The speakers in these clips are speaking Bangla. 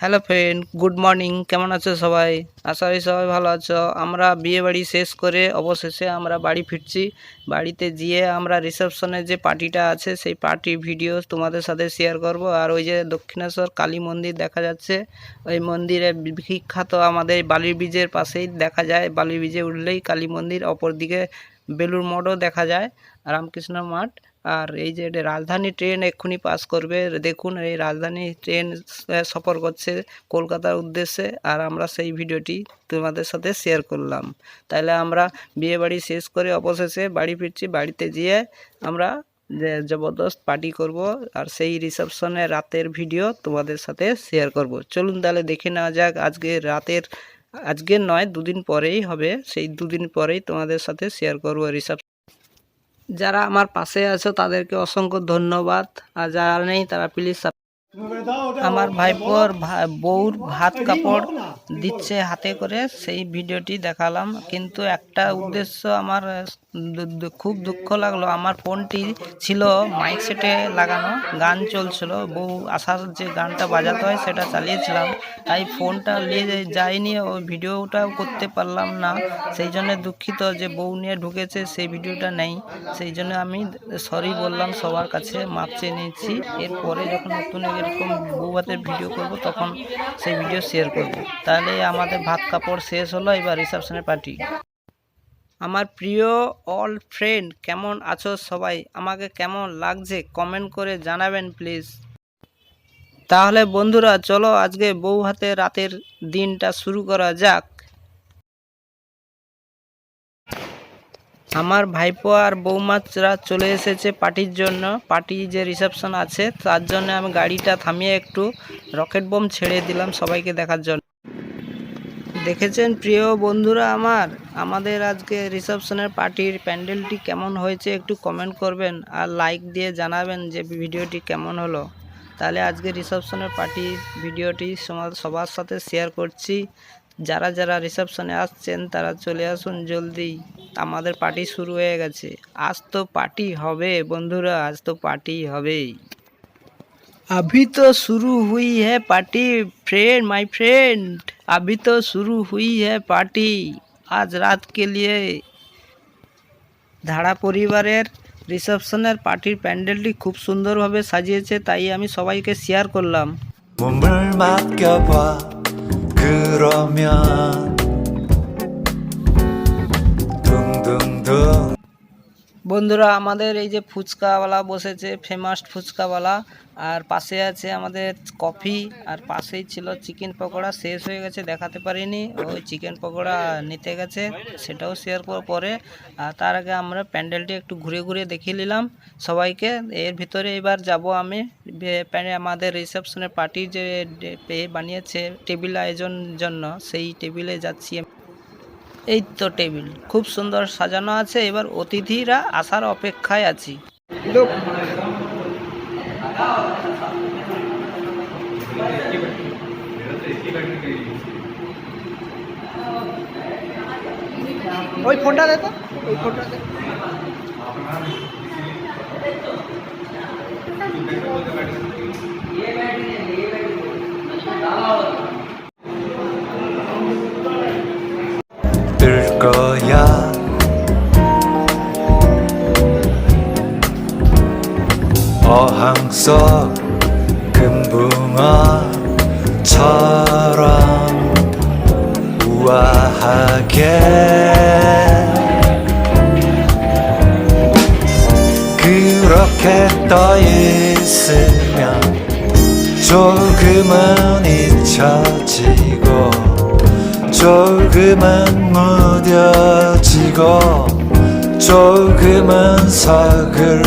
হ্যালো ফ্রেন্ড গুড মর্নিং কেমন আছো সবাই? আশা করি সবাই ভালো আছো। আমরা বিয়ে বাড়ি শেষ করে অবশেষে আমরা বাড়ি ফিরছি। বাড়িতে গিয়ে আমরা রিসেপশনে যে পার্টিটা আছে, সেই পার্টি ভিডিও তোমাদের সাথে শেয়ার করব। আর ওই যে দক্ষিণেশ্বর কালী মন্দির দেখা যাচ্ছে, ওই মন্দিরে বিখ্যাত আমাদের বালির ব্রিজের পাশেই দেখা যায়। বালির ব্রিজে উঠলেই কালী মন্দির, অপরদিকে বেলুর মঠও দেখা যায়, রামকৃষ্ণ মাঠ। আর এই যে রাজধানী ট্রেন এক্ষুনি পাস করবে, দেখুন এই রাজধানী ট্রেন সফর করছে কলকাতার উদ্দেশ্যে। আর আমরা সেই ভিডিওটি তোমাদের সাথে শেয়ার করলাম। তাহলে আমরা বিয়ে বাড়ি শেষ করে অবশেষে বাড়ি ফিরছি। বাড়িতে গিয়ে আমরা যে জবরদস্ত পার্টি করব আর সেই রিসেপশনে রাতের ভিডিও তোমাদের সাথে শেয়ার করব। চলুন তাহলে দেখে নেওয়া যাক আজকে রাতের আজকের নয়, দুদিন পরেই হবে। সেই দুদিন পরেই তোমাদের সাথে শেয়ার করব রিসার্চ যারা আমার পাশে আছে, তাদেরকে অসংখ্য ধন্যবাদ। আর যারা নেই, তারা প্লিজ আমার ভাইপোর বউর ভাত কাপড় দিচ্ছে হাতে করে, সেই ভিডিওটি দেখালাম। কিন্তু একটা উদ্দেশ্য আমার খুব দুঃখ লাগল। আমার ফোনটি ছিল মাইক সেটে লাগানো, গান চলছিল। বউ আসার যে গানটা বাজাতে হয় সেটা চালিয়েছিলাম। তাই ফোনটা নিয়ে যাইনি ওই ভিডিওটাও করতে পারলাম না। সেই জন্য দুঃখিত যে বউ নিয়ে ঢুকেছে, সেই ভিডিওটা নেই। সেই জন্য আমি সরি বললাম সবার কাছে, মাপ চেয়ে নিয়েছি। এরপরে যখন নতুন এরকম বউ ভিডিও করব তখন সেই ভিডিও শেয়ার করব। তাহলে আমাদের ভাত কাপড় শেষ হলো এবার রিসেপশনের পার্টি আমার প্রিয় অল ফ্রেন্ড কেমন আছো সবাই? আমাকে কেমন লাগছে? কমেন্ট করে জানাবেন প্লিজ তাহলে বন্ধুরা চলো আজকে বউ হাতে রাতের দিনটা শুরু করা যাক। আমার ভাইপো আর বৌমাচরা চলে এসেছে পার্টির জন্য। পার্টি যে রিসেপশন আছে, তার জন্য আমি গাড়িটা থামিয়ে একটু রকেট বোম ছেড়ে দিলাম সবাইকে দেখার জন্য। দেখেছেন প্রিয় বন্ধুরা আমার? আমাদের আজকে রিসেপশনের পার্টির প্যান্ডেলটি কেমন হয়েছে একটু কমেন্ট করবেন আর লাইক দিয়ে জানাবেন যে ভিডিওটি কেমন হলো। তাহলে আজকে রিসেপশনের পার্টির ভিডিওটি সবার সাথে শেয়ার করছি। যারা যারা রিসেপশনে আসছেন, তারা চলে আসুন জলদি। আমাদের পার্টি শুরু হয়ে গেছে। আজ তো পার্টি হবে, বন্ধুরা, আজ তো পার্টি হবেই। আভি তো শুরু হুই है পার্টি ফ্রেন্ড মাই ফ্রেন্ড আভি তো শুরু হুই है পার্টি আজ রাত কে লিয়ে। ধাড়া পরিবারের রিসেপশনের পার্টির প্যান্ডেলটি খুব সুন্দরভাবে সাজিয়েছে, তাই আমি সবাইকে শেয়ার করলাম। 그러면 둥둥둥 বন্ধুরা, আমাদের এই যে ফুচকাওয়ালা বসেছে ফেমাস ফুচকাওয়ালা, আর পাশে আছে আমাদের কফি আর পাশেই ছিল চিকেন পকোড়া, শেষ হয়ে গেছে, দেখাতে পারিনি। ওই চিকেন পকোড়া নিতে গেছে, সেটাও শেয়ার করার পরে। আর তার আগে আমরা প্যান্ডেলটি একটু ঘুরে ঘুরে দেখিয়ে নিলাম সবাইকে। এর ভিতরে এবার যাব আমি। আমাদের রিসেপশনের পার্টি যে, এ, বানিয়েছে টেবিল আয়োজন জন্য, সেই টেবিলে যাচ্ছি। এই তো টেবিল। খুব সুন্দর সাজানো আছে। এবার অতিথিরা আসার অপেক্ষায় আছি। ওই ফোনটা দে তো। ওই ফোনটা 속 금붕어처럼 우아하게. 그렇게 떠 있으면 조금은 잊혀지고 조금은 무뎌지고 조금은 서글퍼도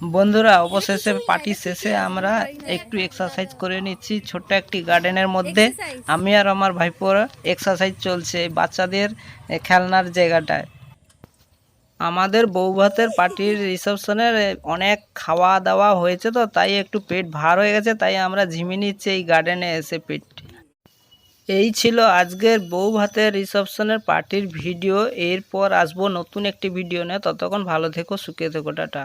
বন্ধুরা অবশেষে পার্টি শেষে আমরা একটু এক্সারসাইজ করে নিচ্ছি। ছোট্ট একটি গার্ডেনের মধ্যে। আমি আর আমার ভাইপোর এক্সারসাইজ চলছে বাচ্চাদের খেলনার জায়গাটায়। আমাদের বউ ভাতের পার্টির রিসেপশনের অনেক খাওয়া দাওয়া হয়েছে তো তাই একটু পেট ভার হয়ে গেছে তাই আমরা ঝিমিয়ে নিচ্ছি এই গার্ডেনে এসে পেট। এই ছিল আজকের বউ ভাতের রিসেপশনের পার্টির ভিডিও এরপর আসব নতুন একটি ভিডিও নিয়ে। ততক্ষণ ভালো থেকো সুখে থেকো টাটা।